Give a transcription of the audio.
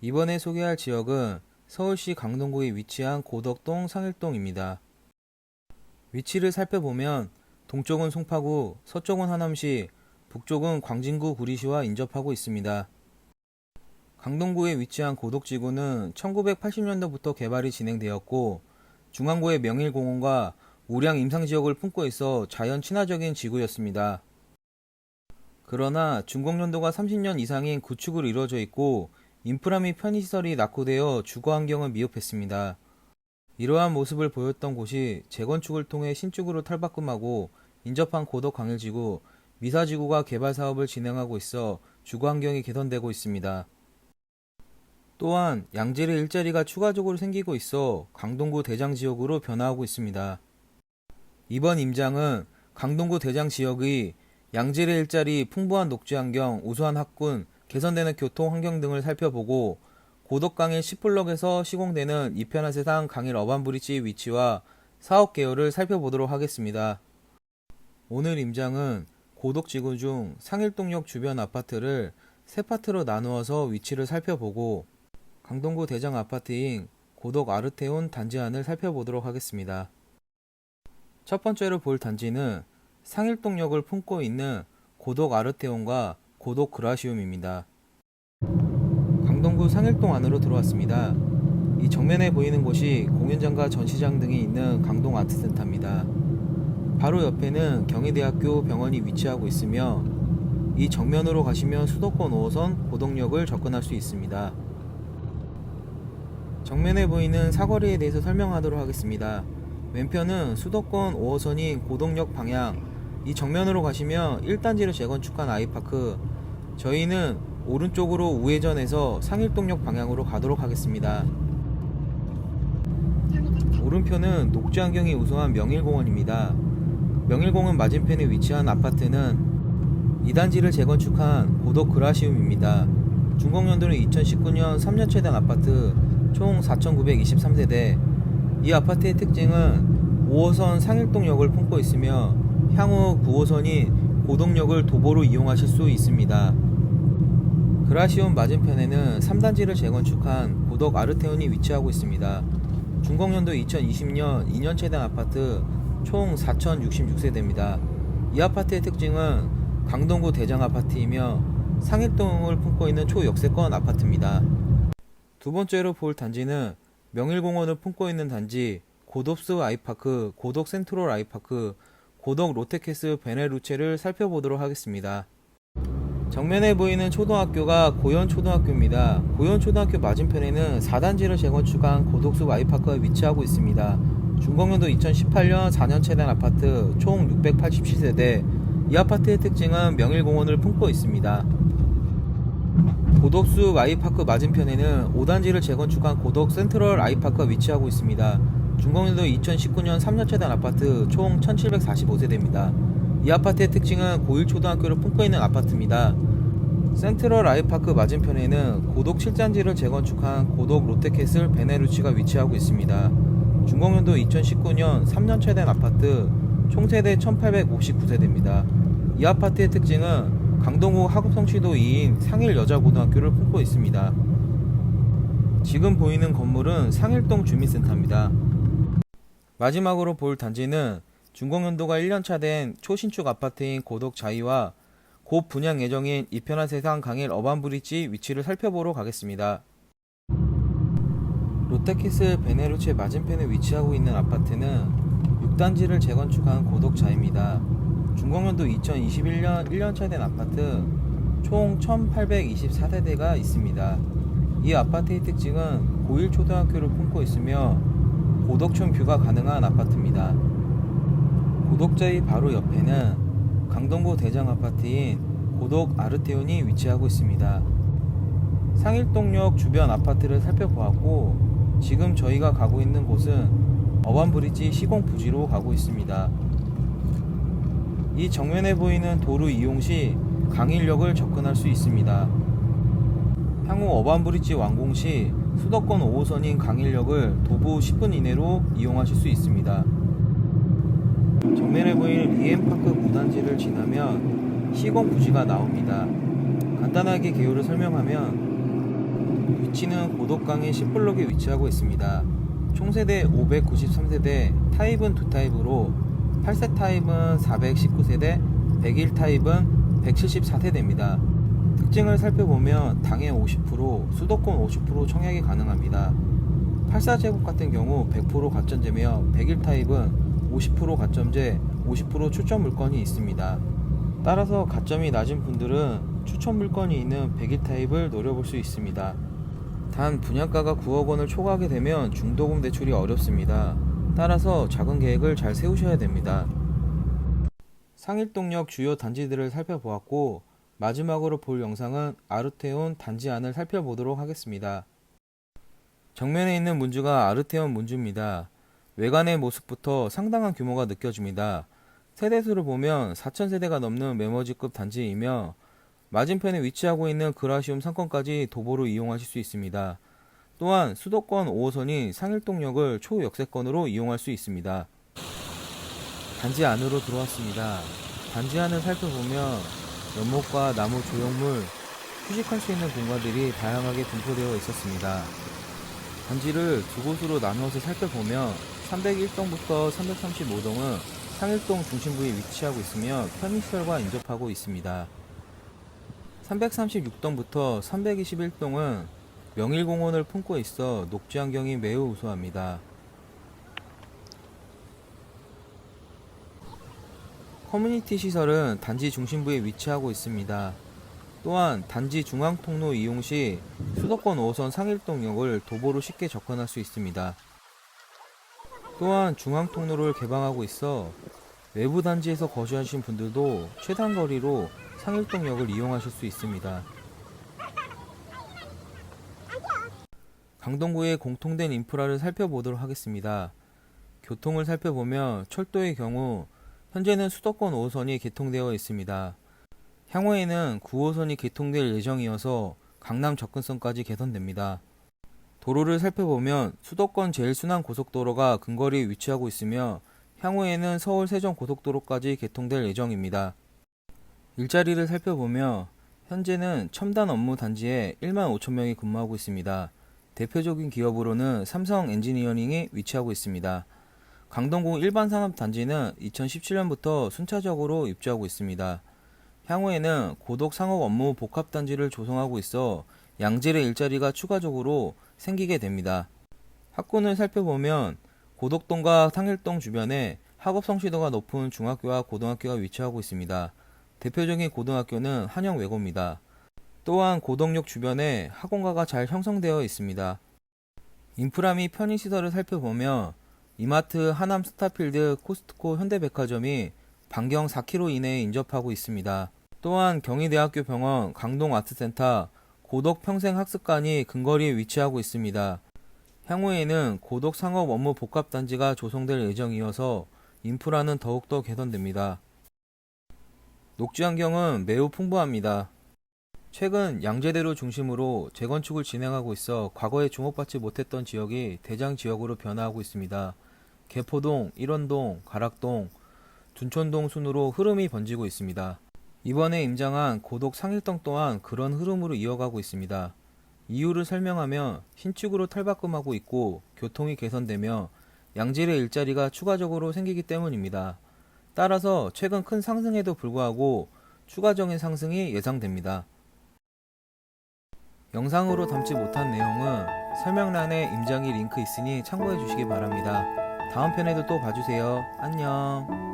이번에 소개할 지역은 서울시 강동구에 위치한 고덕동 상일동입니다. 위치를 살펴보면 동쪽은 송파구, 서쪽은 하남시, 북쪽은 광진구 구리시와 인접하고 있습니다. 강동구에 위치한 고덕지구는 1980년도부터 개발이 진행되었고 중앙구의 명일공원과 우량 임상 지역을 품고 있어 자연 친화적인 지구였습니다. 그러나 준공연도가 30년 이상인 구축으로 이루어져 있고 인프라 및 편의시설이 낙후되어 주거 환경을 미흡했습니다. 이러한 모습을 보였던 곳이 재건축을 통해 신축으로 탈바꿈하고 인접한 고덕 광일지구, 미사지구가 개발 사업을 진행하고 있어 주거 환경이 개선되고 있습니다. 또한 양질의 일자리가 추가적으로 생기고 있어 강동구 대장 지역으로 변화하고 있습니다. 이번 임장은 강동구 대장 지역의 양질의 일자리, 풍부한 녹지 환경, 우수한 학군, 개선되는 교통 환경 등을 살펴보고 고덕강일 10블럭에서 시공되는 이편한 세상 강일 어반브리지 위치와 사업 개요를 살펴보도록 하겠습니다. 오늘 임장은 고덕지구 중 상일동역 주변 아파트를 세 파트로 나누어서 위치를 살펴보고 강동구 대장 아파트인 고덕 아르테온 단지 안을 살펴보도록 하겠습니다. 첫 번째로 볼 단지는 상일동역을 품고 있는 고덕 아르테온과 고덕 그라시움입니다. 강동구 상일동 안으로 들어왔습니다. 이 정면에 보이는 곳이 공연장과 전시장 등이 있는 강동 아트센터입니다. 바로 옆에는 경희대학교 병원이 위치하고 있으며 이 정면으로 가시면 수도권 5호선 고덕역을 접근할 수 있습니다. 정면에 보이는 사거리에 대해서 설명하도록 하겠습니다. 왼편은 수도권 5호선인 고덕역 방향, 이 정면으로 가시면 1단지를 재건축한 아이파크, 저희는 오른쪽으로 우회전해서 상일동역 방향으로 가도록 하겠습니다. 오른편은 녹지 환경이 우수한 명일공원입니다. 명일공원 맞은편에 위치한 아파트는 2단지를 재건축한 고덕 그라시움입니다. 준공연도는 2019년 3년째 된 아파트 총 4,923세대. 이 아파트의 특징은 5호선 상일동역을 품고 있으며 향후 9호선인 고덕역을 도보로 이용하실 수 있습니다. 그라시온 맞은편에는 3단지를 재건축한 고덕 아르테온이 위치하고 있습니다. 준공연도 2020년 2년째 된 아파트 총 4,066세대입니다. 이 아파트의 특징은 강동구 대장 아파트이며 상일동을 품고 있는 초역세권 아파트입니다. 두 번째로 볼 단지는 명일공원을 품고 있는 단지 고덥스 아이파크, 고덕 센트럴 아이파크, 고덕 롯데캐슬 베네루체를 살펴보도록 하겠습니다. 정면에 보이는 초등학교가 고현초등학교입니다. 고현초등학교 맞은편에는 4단지를 재건축한 고덕수 아이파크가 위치하고 있습니다. 준공연도 2018년 4년째 된 아파트 총 687세대. 이 아파트의 특징은 명일공원을 품고 있습니다. 고덕수 아이파크 맞은편에는 5단지를 재건축한 고덕 센트럴 아이파크가 위치하고 있습니다. 준공연도 2019년 3년째 된 아파트 총 1745세대입니다. 이 아파트의 특징은 고1초등학교를 품고 있는 아파트입니다. 센트럴 아이파크 맞은편에는 고덕 7단지를 재건축한 고덕 롯데캐슬 베네루치가 위치하고 있습니다. 준공연도 2019년 3년째 된 아파트 총 세대 1859세대입니다. 이 아파트의 특징은 강동구 하급성취도 2인 상일 여자고등학교를 품고 있습니다. 지금 보이는 건물은 상일동 주민센터입니다. 마지막으로 볼 단지는 준공연도가 1년차 된 초신축 아파트인 고덕 자이와 곧 분양 예정인 이편한 세상 강일 어반브리지 위치를 살펴보러 가겠습니다. 롯데캐슬 베네루체 맞은편에 위치하고 있는 아파트는 6단지를 재건축한 고덕자입니다. 준공연도 2021년 1년차 된 아파트 총 1824세대가 있습니다. 이 아파트의 특징은 고1 초등학교를 품고 있으며 고덕촌 뷰가 가능한 아파트입니다. 고덕자의 바로 옆에는 강동구 대장 아파트인 고덕 아르테온이 위치하고 있습니다. 상일동역 주변 아파트를 살펴보았고 지금 저희가 가고 있는 곳은 어반브리지 시공 부지로 가고 있습니다. 이 정면에 보이는 도로 이용 시 강일역을 접근할 수 있습니다. 향후 어반브리지 완공 시 수도권 5호선인 강일역을 도보 10분 이내로 이용하실 수 있습니다. 정면에 보이는 리엠파크 무단지를 지나면 시공 부지가 나옵니다. 간단하게 개요를 설명하면 위치는 고덕강의 10블록에 위치하고 있습니다. 총세대 593세대, 타입은 두 타입으로 8세 타입은 419세대, 101 타입은 174세대입니다. 특징을 살펴보면 당해 50%, 수도권 50% 청약이 가능합니다. 84제곱 같은 경우 100% 가점제며 101 타입은 50% 가점제, 50% 추천 물건이 있습니다. 따라서 가점이 낮은 분들은 추천 물건이 있는 101 타입을 노려볼 수 있습니다. 단 분양가가 9억 원을 초과하게 되면 중도금 대출이 어렵습니다. 따라서 작은 계획을 잘 세우셔야 됩니다. 상일동역 주요 단지들을 살펴보았고 마지막으로 볼 영상은 아르테온 단지 안을 살펴보도록 하겠습니다. 정면에 있는 문주가 아르테온 문주입니다. 외관의 모습부터 상당한 규모가 느껴집니다. 세대수를 보면 4,000세대가 넘는 메머지급 단지이며 맞은편에 위치하고 있는 그라시움 상권까지 도보로 이용하실 수 있습니다. 또한 수도권 5호선이 상일동역을 초역세권으로 이용할 수 있습니다. 단지 안으로 들어왔습니다. 단지 안을 살펴보면 연못과 나무 조형물, 휴식할 수 있는 공간들이 다양하게 분포되어 있었습니다. 단지를 두 곳으로 나누어서 살펴보면 301동부터 335동은 상일동 중심부에 위치하고 있으며 편의시설과 인접하고 있습니다. 336동부터 321동은 명일공원을 품고 있어 녹지 환경이 매우 우수합니다. 커뮤니티 시설은 단지 중심부에 위치하고 있습니다. 또한 단지 중앙통로 이용 시 수도권 5호선 상일동역을 도보로 쉽게 접근할 수 있습니다. 또한 중앙통로를 개방하고 있어 외부 단지에서 거주하신 분들도 최단 거리로 상일동역을 이용하실 수 있습니다. 강동구의 공통된 인프라를 살펴보도록 하겠습니다. 교통을 살펴보면 철도의 경우 현재는 수도권 5호선이 개통되어 있습니다. 향후에는 9호선이 개통될 예정이어서 강남 접근성까지 개선됩니다. 도로를 살펴보면 수도권 제일순환 고속도로가 근거리에 위치하고 있으며 향후에는 서울 세종 고속도로까지 개통될 예정입니다. 일자리를 살펴보며 현재는 첨단 업무 단지에 1만 5천 명이 근무하고 있습니다. 대표적인 기업으로는 삼성 엔지니어링이 위치하고 있습니다. 강동구 일반 산업 단지는 2017년부터 순차적으로 입주하고 있습니다. 향후에는 고독 상업 업무 복합 단지를 조성하고 있어 양질의 일자리가 추가적으로 생기게 됩니다. 학군을 살펴보면 고덕동과 상일동 주변에 학업 성취도가 높은 중학교와 고등학교가 위치하고 있습니다. 대표적인 고등학교는 한영외고입니다. 또한 고덕역 주변에 학원가가 잘 형성되어 있습니다. 인프라 및 편의시설을 살펴보면 이마트, 하남 스타필드, 코스트코, 현대백화점이 반경 4km 이내에 인접하고 있습니다. 또한 경희대학교 병원, 강동아트센터, 고덕 평생학습관이 근거리에 위치하고 있습니다. 향후에는 고덕 상업 업무 복합 단지가 조성될 예정이어서 인프라는 더욱더 개선됩니다. 녹지 환경은 매우 풍부합니다. 최근 양재대로 중심으로 재건축을 진행하고 있어 과거에 주목받지 못했던 지역이 대장 지역으로 변화하고 있습니다. 개포동, 일원동, 가락동, 둔촌동 순으로 흐름이 번지고 있습니다. 이번에 임장한 고독 상일동 또한 그런 흐름으로 이어가고 있습니다. 이유를 설명하면 신축으로 탈바꿈하고 있고 교통이 개선되며 양질의 일자리가 추가적으로 생기기 때문입니다. 따라서 최근 큰 상승에도 불구하고 추가적인 상승이 예상됩니다. 영상으로 담지 못한 내용은 설명란에 임장이 링크 있으니 참고해 주시기 바랍니다. 다음 편에도 또 봐주세요. 안녕.